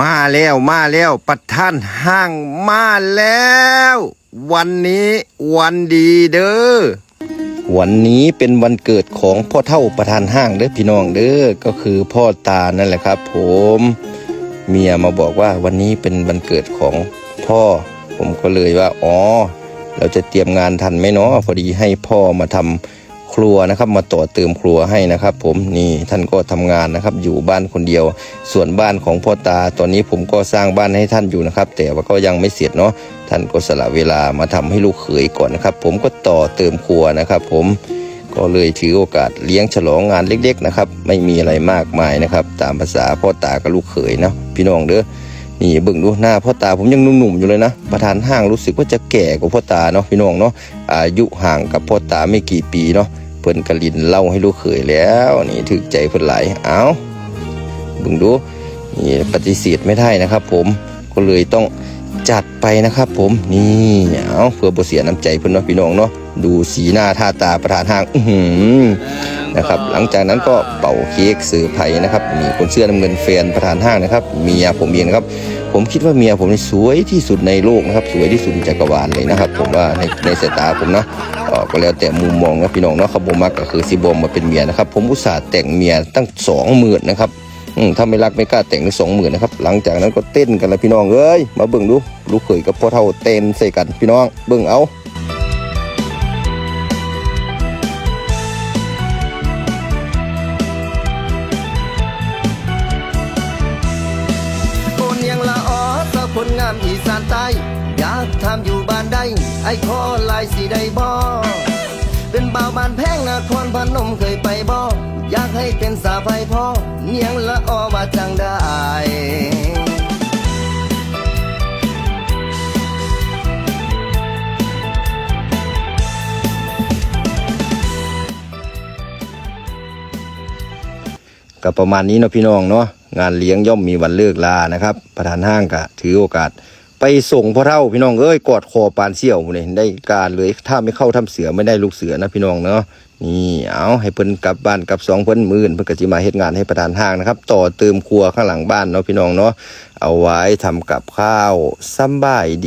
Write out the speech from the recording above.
มาแล้วมาแล้วประธานห้างมาแล้ว วันนี้วันดีเด้อวันนี้เป็นวันเกิดของพ่อเท่าประธานห้างเด้อพี่น้องเด้อก็คือพ่อตานั่นแหละครับ ผมเมียมาบอกว่าวันนี้เป็นวันเกิดของพ่อ ผมก็เลยว่าอ๋อ เราจะเตรียมงานทันไหมเนาะพอดีให้พ่อมาทำ ครัวนะครับ มาต่อเติมครัวให้นะครับ ผมนี่ท่านก็ทำงานนะครับ อยู่บ้านคนเดียว ส่วนบ้านของพ่อตาตอนนี้ผมก็สร้างบ้านให้ท่านอยู่นะครับ แต่ว่าก็ยังไม่เสร็จเนาะท่านก็สละเวลามาทำให้ลูกเขยก่อนนะครับ ผมก็ต่อเติมครัวนะครับ ผมก็เลยถือโอกาสเลี้ยงฉลองงานเล็ก ๆนะครับ ไม่มีอะไรมากมายนะครับ ตามภาษาพ่อตากับลูกเขยเนาะพี่น้องเด้อนี่เบิ่งดูหน้าพ่อตาผมยังหนุ่มๆอยู่เลยนะ ประธานห้างรู้สึกว่าจะแก่กว่าพ่อตาเนาะพี่น้องเนาะอายุห่างกับพ่อตาไม่กี่ปีเนาะ เพิ่นกะลินเล่าให้ลูกเขยแล้วนี่ถึกใจเพิ่นหลายเอ้าบึงดูนี่ปฏิเสธไม่ได้นะครับ ผมก็เลยต้องจัดไปนะครับ ผมนี่เอาเพื่อบ่เสียน้ำใจเพิ่นเนาะพี่น้องเนาะดูสีหน้าท่าตาประธานห้าง อื้อ นะครับ หลังจากนั้นก็เป่าเค้กสื่อไผ่นะครับ มีคนเสื้อน้ำเงินแฟนประธานห้างนะครับเมียผมเองนะครับ ผมคิดว่าเมียผมนี่สวยที่สุดในโลกนะครับ สวยที่สุดในจักรวาลเลยนะครับ ผมว่าในในสายตาผมนะเอ่อก็แล้วแต่มุมมองนะพี่น้องเนาะเขาบมักก็คือซิบอมมาเป็นเมียนะครับ ผมอุตส่าห์แต่งเมียตั้งสองหมื่นนะครับอืมถ้าไม่รักไม่กล้าแต่งสองหมื่นนะครับหลังจากนั้นก็เต้นกันแล้วพี่น้องเอ้ยมาเบิ่งดูลูกเขยกับพ่อเท่าเต้นใส่กันพี่น้องเบิ่งเอา คนงามอีสานใต้อยากทำอยู่บ้านใดไอ้ขอลายสีได้บ่เป็นบ่าวบ้านแพงนครพนมเคยไปบ่อยากให้เป็นสาภัยพ่อเนียงละออมาจังได้ก็ประมาณนี้เนาะพี่น้องเนาะ งานเลี้ยงย่อมมีวันเลิกลานะครับ ประธานห้างก็ถือโอกาส ไปส่งพ่อเท่าพี่น้องเอ้ยกอดคอปานเสี่ยวเนี่ยได้การเลยถ้าไม่เข้าทำเสือไม่ได้ลูกเสือนะพี่น้องเนาะนี่เอาให้เพิ่นกลับบ้านกลับสองเพิ่นมื่นเพิ่นก็จะมาเฮ็ดงานให้ประธานห้างนะครับ ต่อเติมครัวข้างหลังบ้านเนาะพี่น้องเนาะเอาไว้ทำกับข้าวซ้ำบ่ายดี